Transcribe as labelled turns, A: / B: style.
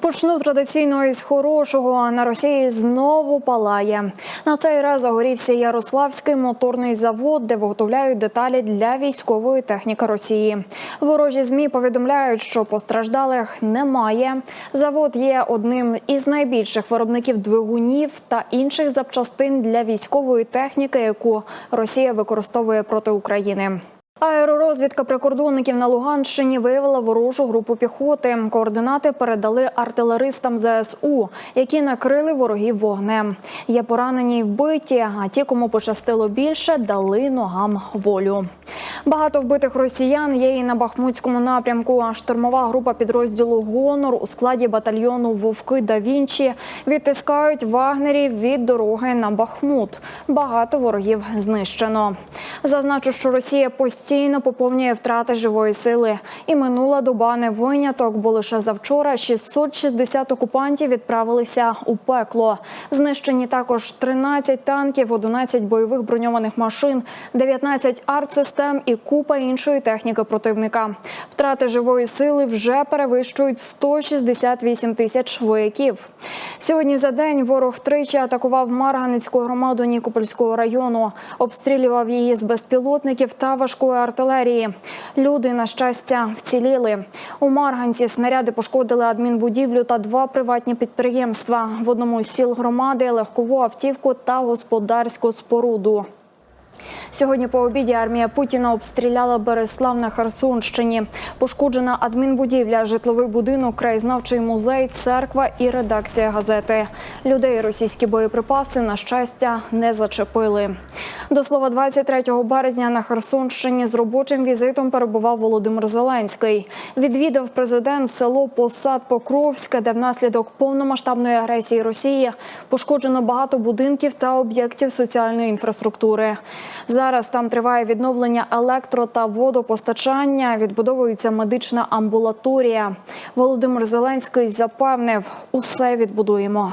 A: Почну традиційно із хорошого. На Росії знову палає. На цей раз загорівся Ярославський моторний завод, де виготовляють деталі для військової техніки Росії. Ворожі змі повідомляють, що постраждалих немає. Завод є одним із найбільших виробників двигунів та інших запчастин для військової техніки, яку Росія використовує проти України. Аеророзвідка прикордонників на Луганщині виявила ворожу групу піхоти. Координати передали артилеристам ЗСУ, які накрили ворогів вогнем. Є поранені й вбиті, а ті, кому пощастило більше, дали ногам волю. Багато вбитих росіян є і на Бахмутському напрямку. Штурмова група підрозділу Гонор у складі батальйону Вовки да Вінчі відтискають вагнерів від дороги на Бахмут. Багато ворогів знищено. Зазначу, що Росія постійно поповнює втрати живої сили. І минула доба не виняток, бо лише завчора 660 окупантів відправилися у пекло. Знищені також 13 танків, 11 бойових броньованих машин, 19 артсистем і купа іншої техніки противника. Втрати живої сили вже перевищують 168 тисяч вояків. Сьогодні за день ворог тричі атакував Марганецьку громаду Нікопольського району, обстрілював її з безпілотників та важкої артилерії. Люди, на щастя, вціліли. У Марганці снаряди пошкодили адмінбудівлю та два приватні підприємства. В одному з сіл громади легкову автівку та господарську споруду. Сьогодні по обіді армія Путіна обстріляла Береслав на Херсонщині. Пошкоджена адмінбудівля, житловий будинок, краєзнавчий музей, церква і редакція газети. Людей російські боєприпаси на щастя не зачепили. До слова, 23 березня на Херсонщині з робочим візитом перебував Володимир Зеленський. Відвідав президент село Посад Покровське, де внаслідок повномасштабної агресії Росії пошкоджено багато будинків та об'єктів соціальної інфраструктури. Зараз там триває відновлення електро та водопостачання. Відбудовується медична амбулаторія. Володимир Зеленський запевнив, усе відбудуємо.